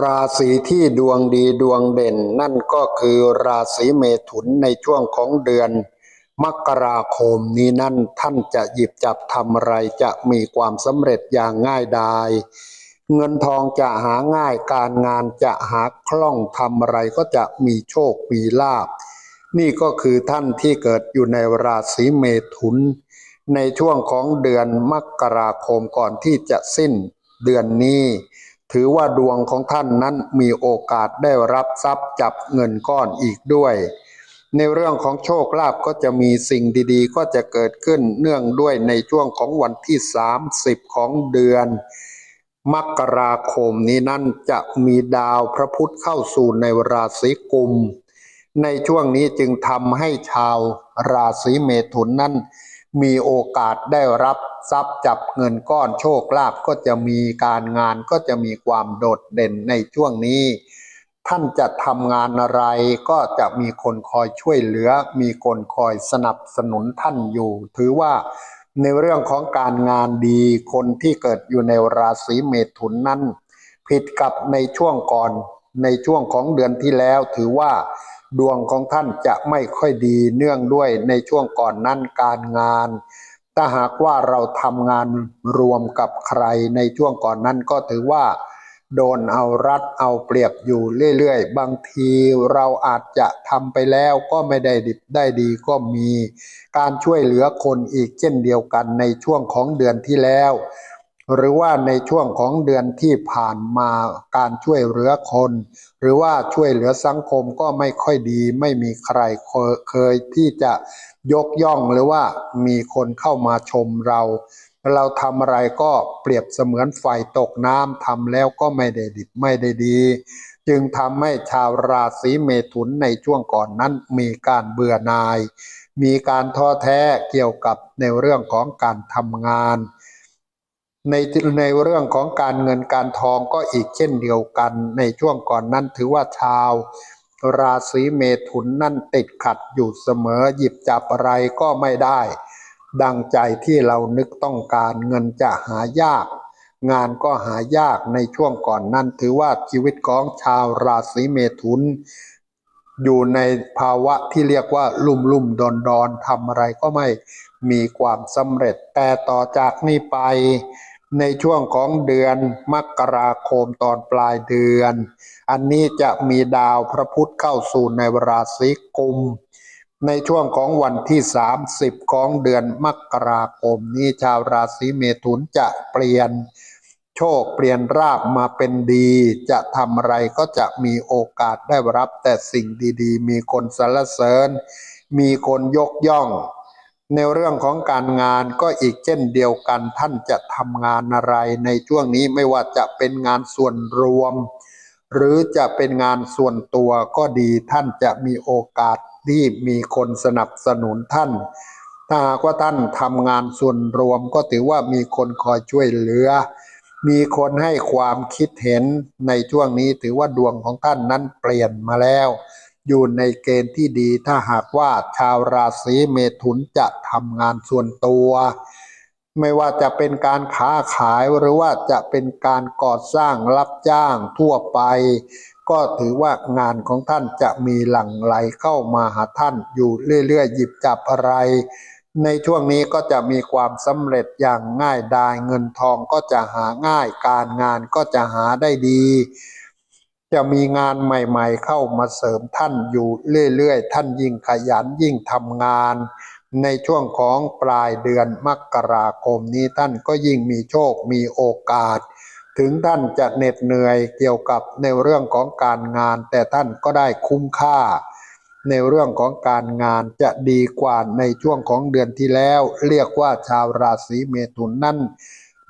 ราศีที่ดวงดีดวงเด่น นั่นก็คือราศีเมถุนในช่วงของเดือน มกราคมนี้นั่นท่านจะหยิบจับทำอะไรจะมีความสำเร็จอย่างง่ายดายเงินทองจะหาง่ายการงานจะหาคล่องทำอะไรก็จะมีโชคมีลาภนี่ก็คือท่านที่เกิดอยู่ในราศีเมถุน ในช่วงของเดือนมกราคมก่อนที่จะสิ้นเดือนนี้ ถือว่าดวงของท่านนั้นมีโอกาสได้รับทรัพย์จับเงินก้อนอีกด้วย ในเรื่องของโชคลาภก็จะมีสิ่งดีๆ ก็จะเกิดขึ้นเนื่องด้วยในช่วงของวันที่ 30 ของเดือน มกราคมนี้นั่นจะมีดาวพระพุธเข้าสู่ในราศีกุม ในช่วงนี้จึงทำให้ชาวราศีเมถุนนั้น มีโอกาสได้รับทรัพย์จับเงินก้อนโชคลาภก็จะมีการงานก็จะมีความโดดเด่นในช่วงนี้ ท่านจะทำงานอะไรก็จะมีคนคอยช่วยเหลือ มีคนคอยสนับสนุนท่านอยู่ ถือว่าในเรื่องของการงานดีคนที่เกิดอยู่ในราศีเมถุนนั้น ผิดกับในช่วงก่อนในช่วงของเดือนที่แล้วถือว่า ดวงของท่านจะไม่ค่อยดีเนื่องด้วยในช่วงก่อนนั้นการงาน ถ้าหากว่าเราทำงานรวมกับใครในช่วงก่อนนั้นก็ถือว่า โดนเอารัดเอาเปรียบอยู่เรื่อยๆ บางทีเราอาจจะทำไปแล้วก็ไม่ได้ดิบได้ดีก็มี การช่วยเหลือคนอีกเช่นเดียวกันในช่วงของเดือนที่แล้ว หรือว่าในช่วงของเดือนที่ผ่านมาการช่วยเหลือคน หรือว่าช่วยเหลือสังคมก็ไม่ค่อยดี ไม่มีใครเคยเคยที่จะยกย่องหรือว่ามีคนเข้ามาชมเรา เราทำอะไรก็เปรียบเสมือนไฟตกน้ำทำแล้วก็ไม่ได้ดิบไม่ได้ดี จึงทำให้ชาวราศีเมถุนในช่วงก่อนนั้นมีการเบื่อหน่าย มีการท้อแท้เกี่ยวกับในเรื่องของการทำงาน ในในเรื่องของการเงินการทองก็อีกเช่นเดียวกัน ในช่วงก่อนนั้นถือว่าชาว ราศีเมถุนนั่นติดขัดอยู่เสมอหยิบจับอะไรก็ไม่ได้ ดังใจที่เรานึกต้องการเงินจะหายาก งานก็หายากในช่วงก่อนนั้นถือว่าชีวิตของชาวราศีเมถุน อยู่ในภาวะที่เรียกว่าลุ่มลุ่มดอนดอนทำอะไรก็ไม่มีความสำเร็จแต่ต่อจากนี้ไป ในช่วงของเดือนมกราคมตอนปลายเดือน อันนี้จะมีดาวพระพุธเข้าสู่ในราศีกุม ในช่วงของวันที่ 30 ของเดือนมกราคมนี้ชาวราศีเมถุนจะเปลี่ยนโชคเปลี่ยนราบมาเป็นดี จะทำอะไรก็จะมีโอกาสได้รับแต่สิ่งดีๆ มีคนสรรเสริญ มีคนยกย่อง ในเรื่องของการงานก็อีกเช่นเดียวกันท่านจะทำงานอะไรในช่วงนี้ไม่ว่าจะเป็นงานส่วนรวม หรือจะเป็นงานส่วนตัวก็ดีท่านจะมีโอกาสที่มีคนสนับสนุนท่าน ถ้าหากว่าท่านทำงานส่วนรวมก็ถือว่ามีคนคอยช่วยเหลือ มีคนให้ความคิดเห็นในช่วงนี้ถือว่าดวงของท่านนั้นเปลี่ยนมาแล้ว อยู่ในเกณฑ์ที่ดีถ้าหากว่าชาวราศีเมถุนจะทำงานส่วนตัว ไม่ว่าจะเป็นการค้าขายหรือว่าจะเป็นการก่อสร้างรับจ้างทั่วไป ก็ถือว่างานของท่านจะมีหลั่งไหลเข้ามาหาท่านอยู่เรื่อยๆหยิบจับอะไร ในช่วงนี้ก็จะมีความสำเร็จอย่างง่ายดายเงินทองก็จะหาง่ายการงานก็จะหาได้ดี จะมีงานใหม่ๆเข้ามาเสริมท่านอยู่เรื่อยๆ ท่านยิ่งขยันยิ่งทำงาน ในช่วงของปลายเดือนมกราคมนี้ท่านก็ยิ่งมีโชคมีโอกาส ถึงท่านจะเหน็ดเหนื่อยเกี่ยวกับในเรื่องของการงาน แต่ท่านก็ได้คุ้มค่า ในเรื่องของการงานจะดีกว่าในช่วงของเดือนที่แล้ว เรียกว่าชาวราศีเมถุนนั่น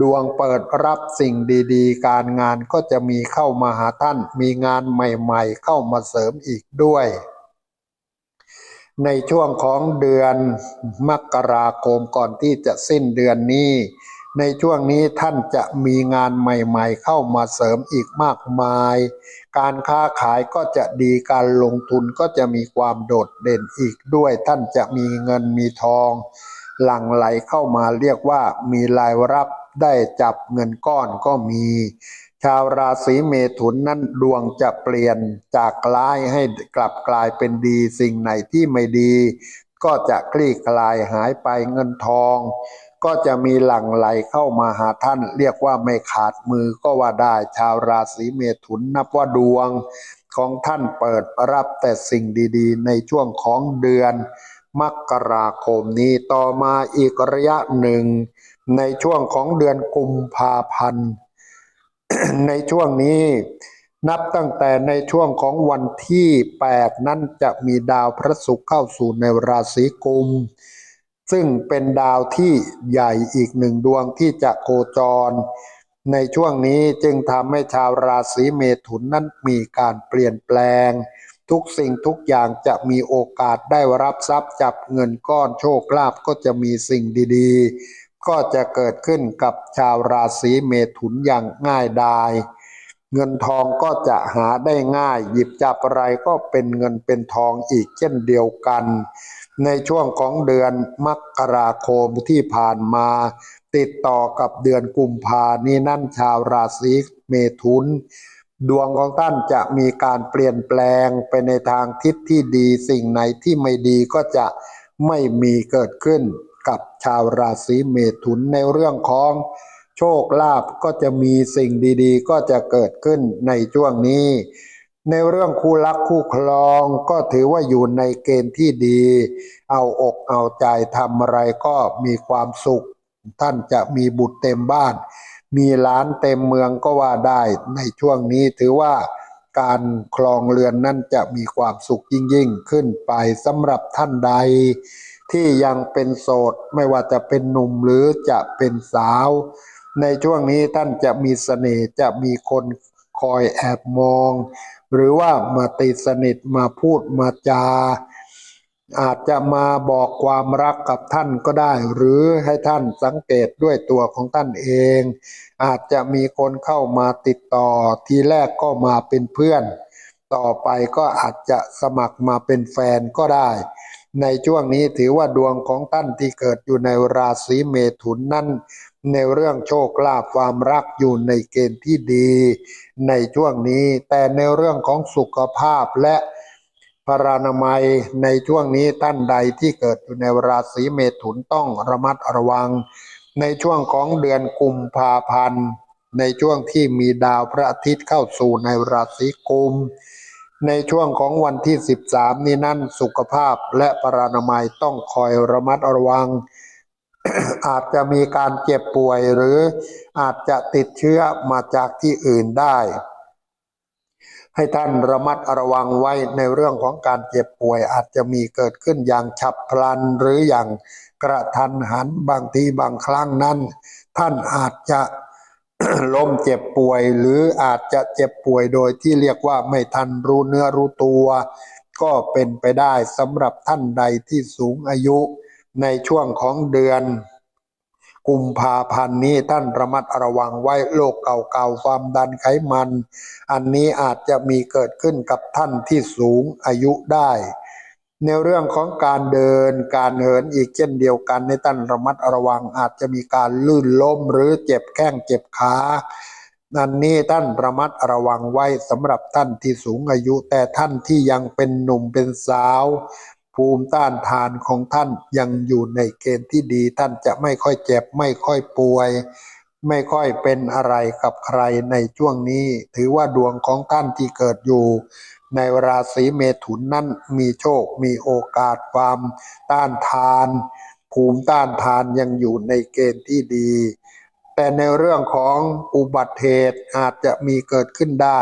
ดวงเปิดรับสิ่งดีๆ การงานก็จะมีเข้ามาหาท่าน มีงานใหม่ๆ เข้ามาเสริมอีกด้วย ในช่วงของเดือนมกราคมก่อนที่จะสิ้นเดือนนี้ ในช่วงนี้ท่านจะมีงานใหม่ๆ เข้ามาเสริมอีกมากมาย การค้าขายก็จะดีการลงทุนก็จะมีความโดดเด่นอีกด้วย ท่านจะมีเงินมีทอง หลั่งไหลเข้ามาเรียกว่ามีรายรับ ได้จับเงินก้อนก็มี ชาวราศีเมถุนนั้นดวงจะเปลี่ยนจากร้ายให้กลับกลายเป็นดี สิ่งไหนที่ไม่ดี ก็จะคลี่คลายหายไปเงินทอง ก็จะมีหลั่งไหลเข้ามาหาท่าน เรียกว่าไม่ขาดมือก็ว่าได้ชาวราศีเมถุนนับว่าดวงของท่านเปิดรับแต่สิ่งดีๆ ในช่วงของเดือนมกราคมนี้ต่อมาอีกระยะหนึ่ง ในช่วงของเดือนกุมภาพันธ์ ในช่วงนี้นับตั้งแต่ในช่วงของวันที่ 8 นั้นจะมีดาวพระศุกร์เข้าสู่ในราศีกุม ซึ่งเป็นดาวที่ใหญ่อีกหนึ่งดวงที่จะโคจร ในช่วงนี้จึงทำให้ชาวราศีเมถุนนั้นมีการเปลี่ยนแปลง ทุกสิ่งทุกอย่างจะมีโอกาสได้รับทรัพย์จับเงินก้อนโชคลาภก็จะมีสิ่งดีๆ ก็จะเกิดขึ้นกับชาวราศีเมถุนอย่างง่ายดาย เงินทองก็จะหาได้ง่าย หยิบจับอะไรก็เป็นเงินเป็นทองอีกเช่นเดียวกัน ในช่วงของเดือนมกราคมที่ผ่านมา ติดต่อกับเดือนกุมภานี้นั่นชาวราศีเมถุน ดวงของท่านจะมีการเปลี่ยนแปลงไปในทางทิศที่ดีสิ่งไหนที่ไม่ดีก็จะไม่มีเกิดขึ้น กับชาวราศีเมถุนในเรื่องของโชคลาภก็จะมีสิ่งดีๆ ก็จะเกิดขึ้นในช่วงนี้ ในเรื่องคู่รักคู่ครองก็ถือว่าอยู่ในเกณฑ์ที่ดี เอาอกเอาใจทำอะไรก็มีความสุข ท่านจะมีบุตรเต็มบ้าน มีล้านเต็มเมืองก็ว่าได้ในช่วงนี้ถือว่าการคลองเรือนนั่นจะมีความสุขยิ่งยิ่งขึ้นไปสำหรับท่านใด ที่ยังเป็นโสดไม่ว่าจะเป็นหนุ่มหรือจะเป็นสาว ในช่วงนี้ท่านจะมีเสน่ห์จะมีคนคอยแอบมอง หรือว่ามาติดสนิทมาพูดมาจา อาจจะมาบอกความรักกับท่านก็ได้ หรือให้ท่านสังเกตด้วยตัวของท่านเอง อาจจะมีคนเข้ามาติดต่อทีแรกก็มาเป็นเพื่อน ต่อไปก็อาจจะสมัครมาเป็นแฟนก็ได้ ในช่วงนี้ถือว่าดวงของท่านที่เกิดอยู่ในราศีเมถุนนั่นในเรื่องโชคลาภความรักอยู่ในเกณฑ์ที่ดี ในช่วงนี้ แต่ในเรื่องของสุขภาพและพรานามัยในช่วงนี้ท่านใดที่เกิดอยู่ในราศีเมถุนต้องระมัดระวัง ในช่วงของเดือนกุมภาพันธ์ในช่วงที่มีดาวพระอาทิตย์เข้าสู่ในราศีกุม ในช่วงของวันที่ 13 นี้นั่นสุขภาพและปรานามัยต้องคอยระมัดระวัง อาจจะมีการเจ็บป่วยหรืออาจจะติดเชื้อมาจากที่อื่นได้ ให้ท่านระมัดระวังไว้ในเรื่องของการเจ็บป่วย อาจจะมีเกิดขึ้นอย่างฉับพลันหรืออย่างกระทันหันบางทีบางครั้งนั้น ท่านอาจจะ ล้มเจ็บป่วยหรืออาจจะเจ็บป่วยโดยที่เรียกว่าไม่ทันรู้เนื้อรู้ตัว ก็เป็นไปได้สำหรับท่านใดที่สูงอายุในช่วงของเดือน กุมภาพันธ์นี้ท่านระมัดระวังไว้โรคเก่าๆความดันไขมัน อันนี้อาจจะมีเกิดขึ้นกับท่านที่สูงอายุได้ ในเรื่องของการเดินการเหินอีกเช่นเดียวกันในท่านระมัดระวังอาจจะมีการลื่นล้มหรือเจ็บแข้งเจ็บขาอันนี้ท่านระมัดระวังไว้สำหรับท่านที่สูงอายุ แต่ท่านที่ยังเป็นหนุ่มเป็นสาว ภูมิต้านทานของท่านยังอยู่ในเกณฑ์ที่ดี ท่านจะไม่ค่อยเจ็บไม่ค่อยป่วย ไม่ค่อยเป็นอะไรกับใครในช่วงนี้ ถือว่าดวงของท่านที่เกิดอยู่ ในราศีเมถุนนั่นมีโชค มีโอกาสความต้านทาน ภูมิต้านทานยังอยู่ในเกณฑ์ที่ดี แต่ในเรื่องของอุบัติเหตุอาจจะมีเกิดขึ้นได้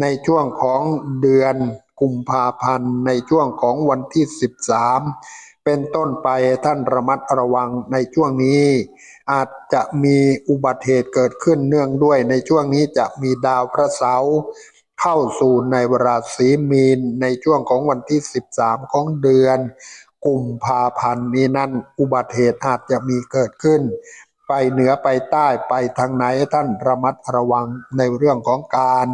ในช่วงของเดือนกุมภาพันธ์ในช่วงของวันที่ 13 เป็นต้นไปท่านระมัดระวังในช่วงนี้ อาจจะมีอุบัติเหตุเกิดขึ้นเนื่องด้วยในช่วงนี้จะมีดาวพระเสาร์ เข้าสู่ในราศีมีนในช่วงของวันที่ 13 ของเดือน กุมภาพันธ์นี้นั่นอุบัติเหตุอาจจะมีเกิดขึ้น ไปเหนือไปใต้ไปทางไหนท่านระมัดระวังในเรื่องของการ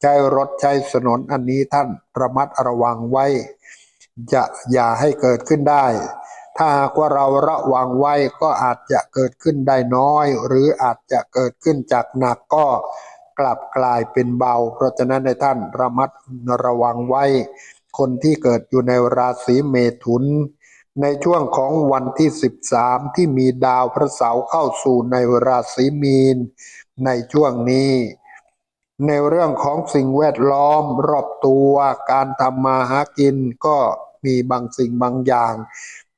ใช้รถใช้ถนนอันนี้ท่านระมัดระวังไว้ จะอย่าให้เกิดขึ้นได้ ถ้าหากว่าเราระวังไว้ก็อาจจะเกิดขึ้นได้น้อย หรืออาจจะเกิดขึ้นจากหนักก็ กลับกลายเป็นเบา เพราะฉะนั้นในท่านระมัดระวังไว้ คนที่เกิดอยู่ในราศีเมถุน ในช่วงของวันที่ 13 ที่มีดาวพระเสาร์เข้าสู่ในราศีมีน ในช่วงนี้ในเรื่องของสิ่งแวดล้อมรอบตัวการทำมาหากินก็มีบางสิ่งบางอย่าง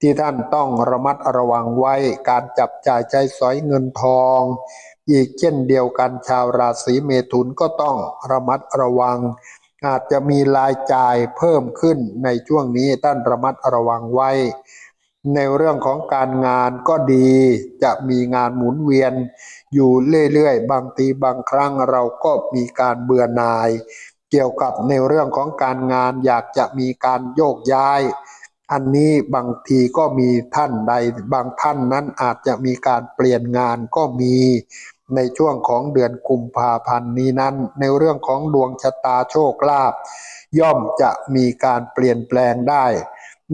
ที่ท่านต้องระมัดระวังไว้การจับจ่ายใช้สอยเงินทอง อีกเช่นเดียวกันชาวราศีเมถุนก็ต้องระมัดระวัง อาจจะมีรายจ่ายเพิ่มขึ้นในช่วงนี้ท่านระมัดระวังไว้ ในเรื่องของการงานก็ดีจะมีงานหมุนเวียน อยู่เรื่อยๆ บางทีบางครั้งเราก็มีการเบื่อหน่าย เกี่ยวกับในเรื่องของการงานอยากจะมีการโยกย้ายอันนี้บางทีก็มีท่านใดบางท่านนั้นอาจจะมีการเปลี่ยนงานก็มี ในช่วงของเดือนกุมภาพันธ์นี้นั้น ในเรื่องของดวงชะตาโชคลาภย่อมจะมีการเปลี่ยนแปลงได้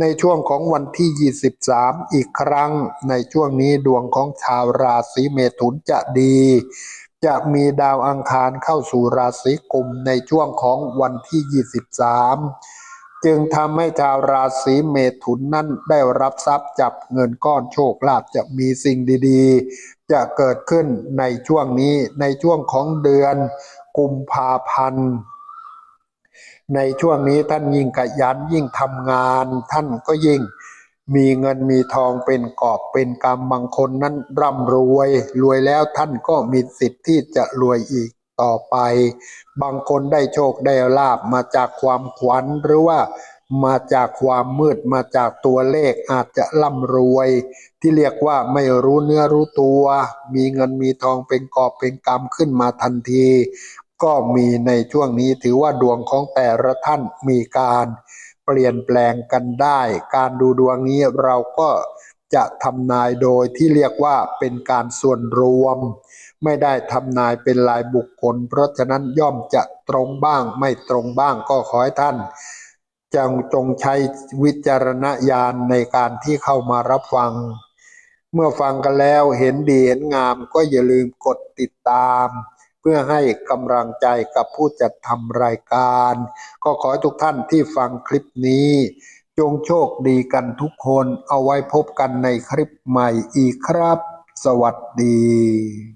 ในช่วงของวันที่ 23 อีกครั้ง ในช่วงนี้ดวงของชาวราศีเมถุนจะดี จะมีดาวอังคารเข้าสู่ราศีกุมในช่วงของวันที่ 23 จึงทำให้ชาวราศีเมถุนนั้นได้รับทรัพย์จับเงินก้อนโชคลาภจะมีสิ่งดีๆ จะเกิดขึ้นในช่วงนี้ในช่วงของเดือนกุมภาพันธ์ในช่วงนี้ท่านยิ่งขยันยิ่งทำงาน ท่านก็ยิ่งมีเงินมีทองเป็นกอบเป็นกำบางคนนั้นร่ำรวย รวยแล้วท่านก็มีสิทธิ์ที่จะรวยอีก ต่อไป บางคนได้โชคได้ลาบมาจากความขวัญหรือว่ามาจากความมืดมาจากตัวเลขอาจจะร่ำรวย ที่เรียกว่าไม่รู้เนื้อรู้ตัว มีเงินมีทองเป็นกอบเป็นกำขึ้นมาทันที ก็มีในช่วงนี้ถือว่าดวงของแต่ละท่านมีการเปลี่ยนแปลงกันได้ การดูดวงนี้เราก็จะทำนายโดยที่เรียกว่าเป็นการส่วนรวม ไม่ได้ทำนายเป็นรายบุคคล เพราะฉะนั้นย่อมจะตรงบ้าง ไม่ตรงบ้างก็ขอให้ท่านจงจงใช้วิจารณญาณในการที่เข้ามารับฟัง เมื่อฟังกันแล้วเห็นดีเห็นงามก็อย่าลืมกดติดตาม เพื่อให้กำลังใจกับผู้จัดทำรายการ ก็ขอให้ทุกท่านที่ฟังคลิปนี้ จงโชคดีกันทุกคนเอาไว้พบกันในคลิปใหม่อีกครับ สวัสดี